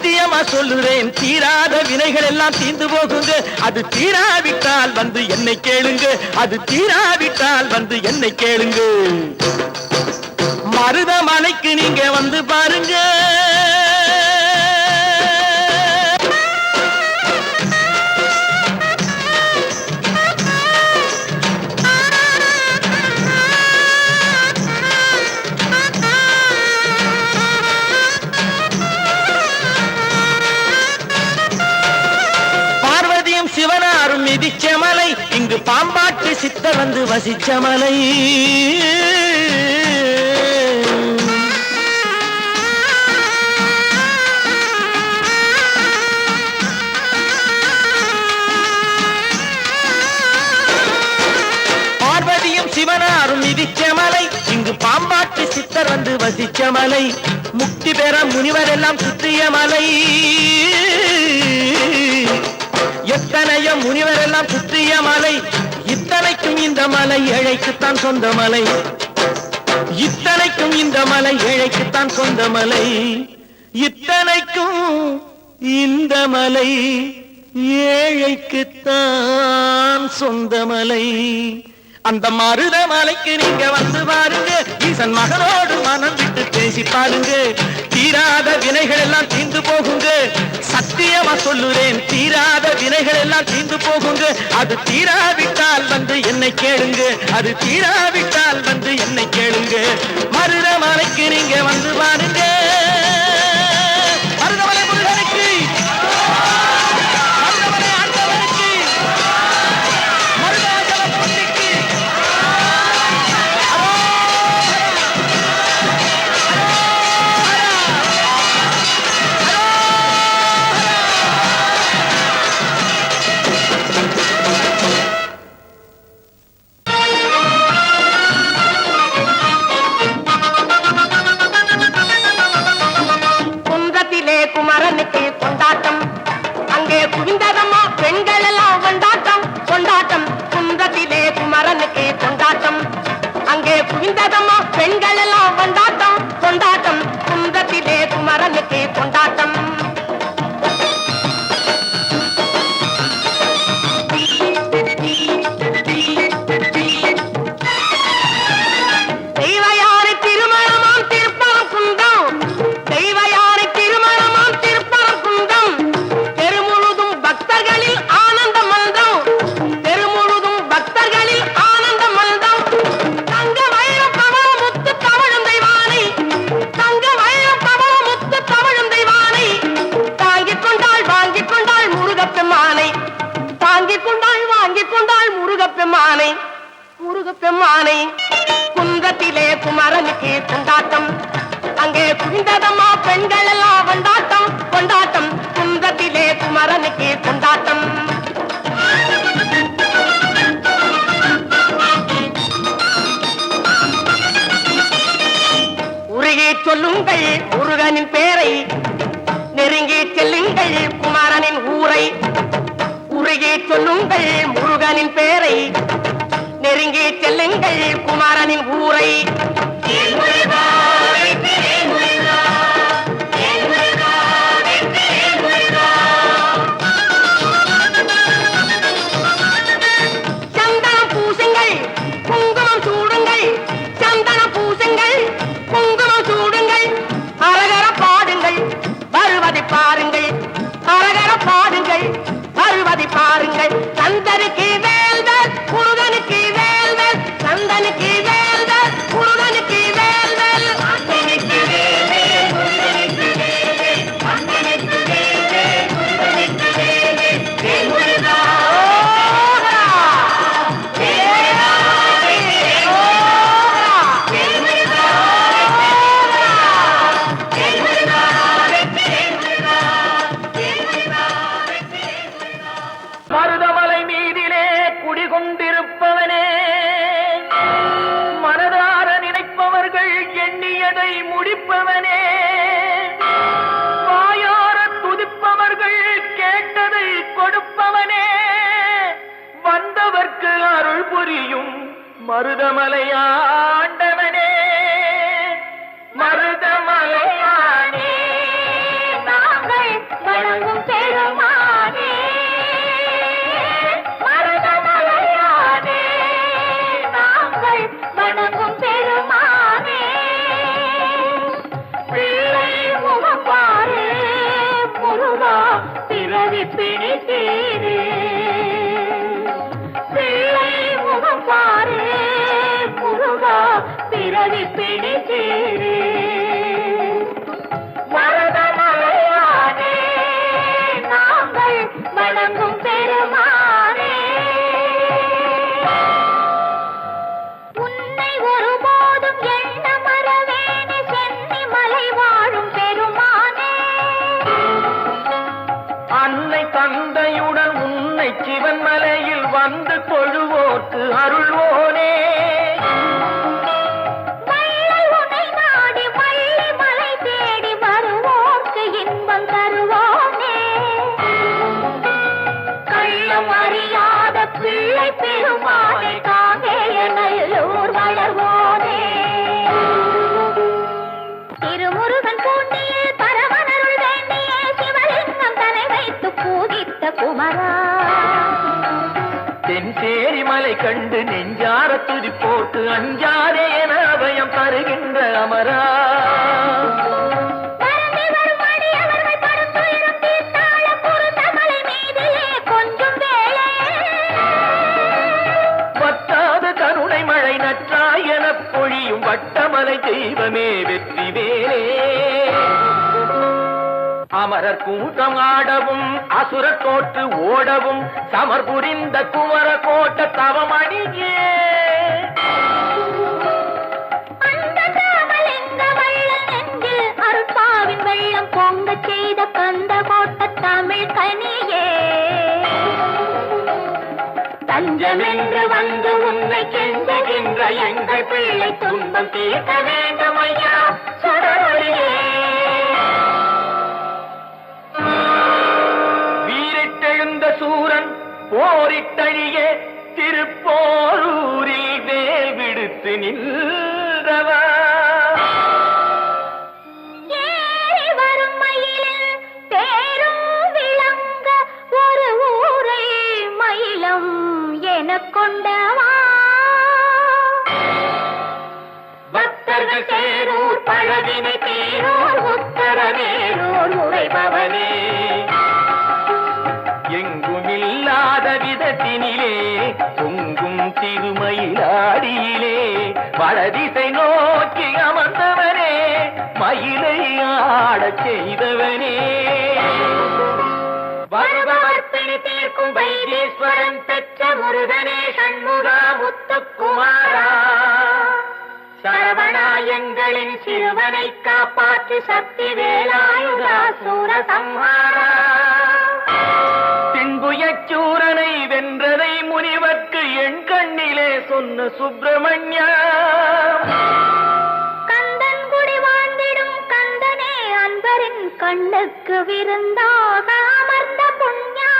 சத்தியமா சொல்லுறேன். தீராத வினைகள் எல்லாம் தீர்ந்து போகுங்க. அது தீராவிட்டால் வந்து என்னை கேளுங்க. அது தீராவிட்டால் வந்து என்னை கேளுங்க. மருதமலைக்கு நீங்க வந்து பாருங்க. சித்த வந்து வசிச்ச மலை. பார்வதியும் சிவனாரும் மிதிச்ச மலை. இங்கு பாம்பாட்டு சித்தர் வந்து வசிச்ச மலை. முக்தி பெற முனிவரெல்லாம் சுற்றிய மலை. எத்தனையும் முனிவர் இந்த மலை ஏழைக்குத்தான் சொந்த மலை. இத்தனைக்கும் இந்த மலை ஏழைக்குத்தான் சொந்த மலை. இத்தனைக்கும் இந்த மலை ஏழைக்குத்தான் சொந்த மலை. அந்த மாறுத மலைக்கு நீங்க வந்து பாருங்க. ஈசன் மகனோடு மனம் விட்டு பேசி பாருங்க. தீராத வினைகள் எல்லாம் தீர்ந்து போகுங்க. சத்தியமா சொல்லுறேன் தீராத வினைகள் எல்லாம் தீர்ந்து போகுங்க. அது தீராவிட்டால் வந்து என்னை கேளுங்க. அது தீராவிட்டால் வந்து என்னை கேளுங்க. மருத மலைக்கு நீங்க வந்து பாருங்க. அங்கே குவிந்ததம்மா பெண்கள் எல்லாம் கொண்டாட்டம் கொண்டாட்டம். குந்தத்திலே குமரனுக்கு கொண்டாட்டம். உருகி சொல்லுங்கள் முருகனின் பேரை நெருங்கி செல்லுங்கள் குமரனின் ஊரை. உருகி சொல்லுங்கள் முருகனின் பேரை நெருங்கி செல்லுங்கள் குமரனின் ஊரை. करके மருதமலையாண்ட பிறவி பிணித்தீரே மருதமலையானே நாங்கள் வணங்கும் பெருமானே. உன்னை ஒருபோதும் எண்ண மறவேனே சென்னி மலை வாழும் பெருமானே. அன்னை தந்தையுடன் உன்னை சிவன் மலையில் வந்து தொழுவோர்க்கு அருள்வோனே. தென்சேரி மலை கண்டு நெஞ்சார துதிப்போர்க்கு அஞ்சாதே என அபயம் தருகின்ற அமரா. பொழியும் வட்டமலை தெய்வமே வெற்றி வேலே. அமரர் கூட்டம் ஆடவும் அசுர தோற்று ஓடவும் சமர் புரிந்த குமர கோட்ட தவமணியே. அந்த அருட்பாவின் வெள்ளம் பொங்க செய்த கந்த கோட்ட தமிழ் கனியே. தஞ்சமென்று வந்து உன்னை கெஞ்சுகின்ற எங்கள் பிள்ளை துன்பம் தீர்க்க வேண்டும் ஐயா சுடரொழியே சூரன் போரிட்டழிய திருப்போரூரில் வேல் விடுத்து நின்றவா கொண்டவா? பக்தர்கள் சேரூர் பழவினை தீரூர் உத்தரவேரூர் உரைபவனே எங்குமில்லாத தொங்கும் திருமயிலாடியிலே வடதிசை நோக்கி அமர்ந்தவனே மயிலை ஆடச் செய்தவனே. வருபவர்ப்பிணி தீர்க்கும் வைத்தீஸ்வரன் பெற்ற முருகனே சண்முகா முத்துக்குமாரா. சரவணாயங்களின் சிறுவனை காப்பாற்றி சக்தி வேலாயுதா சூர சம்ஹாரா தின்புயச்சூரனை வென்றதை முனிவர்க்கு என் கண்ணிலே சொன்ன சுப்பிரமணியா. கந்தன் குடி வாழ்ந்திடும் கந்தனே அன்பரின் கண்ணுக்கு விருந்தாக அமர்ந்த புண்ணியா.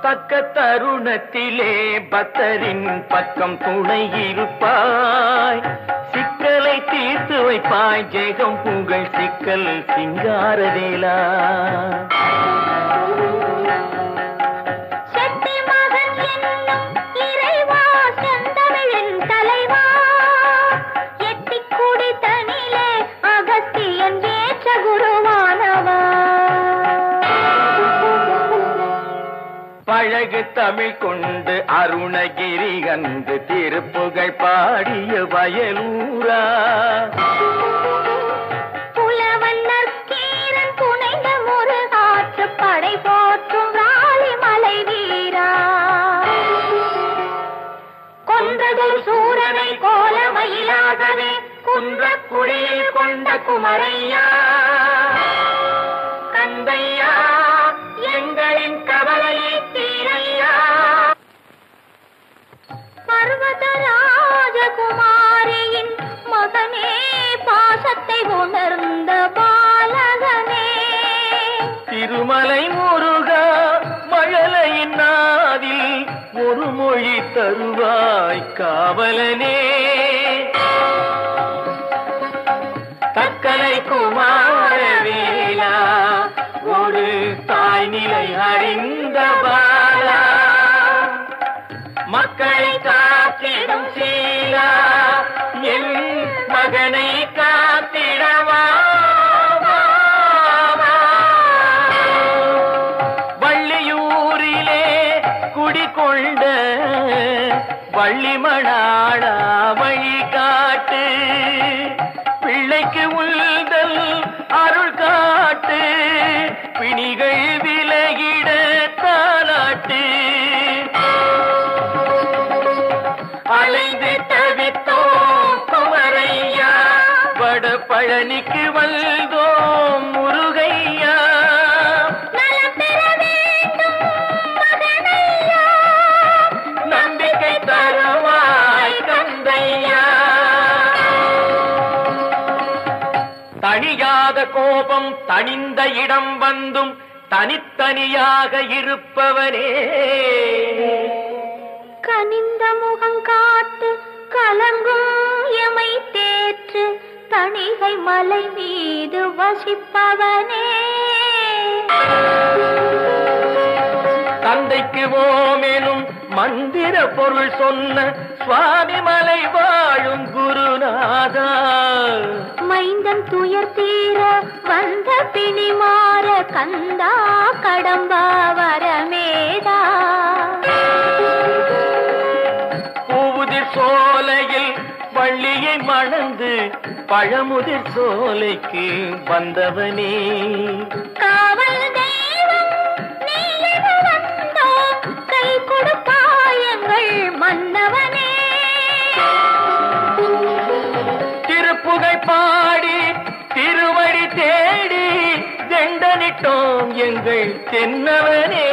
தக்க தருணத்திலே பக்தரின் பக்கம் துணை இருப்பாய். சிக்கலை தீர்த்து வைப்பாய் ஜெகம் புகழ் சிக்கல் சிங்காரவேலா அழகு தமிழ் கொண்டு அருணகிரி கண்டு திருப்புகை பாடிய வயலூரா. புலவன் நற்கீரன் புனைந்த முருகாற்று படை போற்றும் ராலி ராஜகுமாரியின் மகனே பாசத்தை உணர்ந்த பாலகனே. திருமலை முருகா மழலையின் நாதில் ஒரு மொழி தருவாய் காவலனே. தக்கலை குமாரவேலா ஒரு தாய் நிலை அறிந்த பாலா. மக்களை சீலா என் மகனை காத்திடவா. வள்ளியூரிலே குடிகொண்ட வள்ளிமணாடா பழனிக்கு வந்தோம் முருகையா. நலம் நம்பிக்கை தருவாய் கந்தையா தணியாத கோபம் தனிந்த இடம் வந்தும் தனித்தனியாக இருப்பவனே. கனிந்த முகம் காத்து கலங்கும் எமை தேற்று தணிகை மலை மீது வசிப்பவனே. தந்தைக்கு ஓமெனும் மந்திர பொருள் சொன்ன சுவாமி மலை வாழும் குருநாதா. மைந்தன் துயர் தீர வந்த பிணி மாற கந்தா கடம்பா வரமேடா பூவுதிர் சோலையில் வள்ளியை மணந்து பழமுதிர் சோலைக்கு வந்தவனே. காவல் கை கொடுப்பாயங்கள் மன்னவனே. திருப்புகை பாடி திருவடி தேடி தெண்டனிட்டோம் எங்கள் தென்னவனே.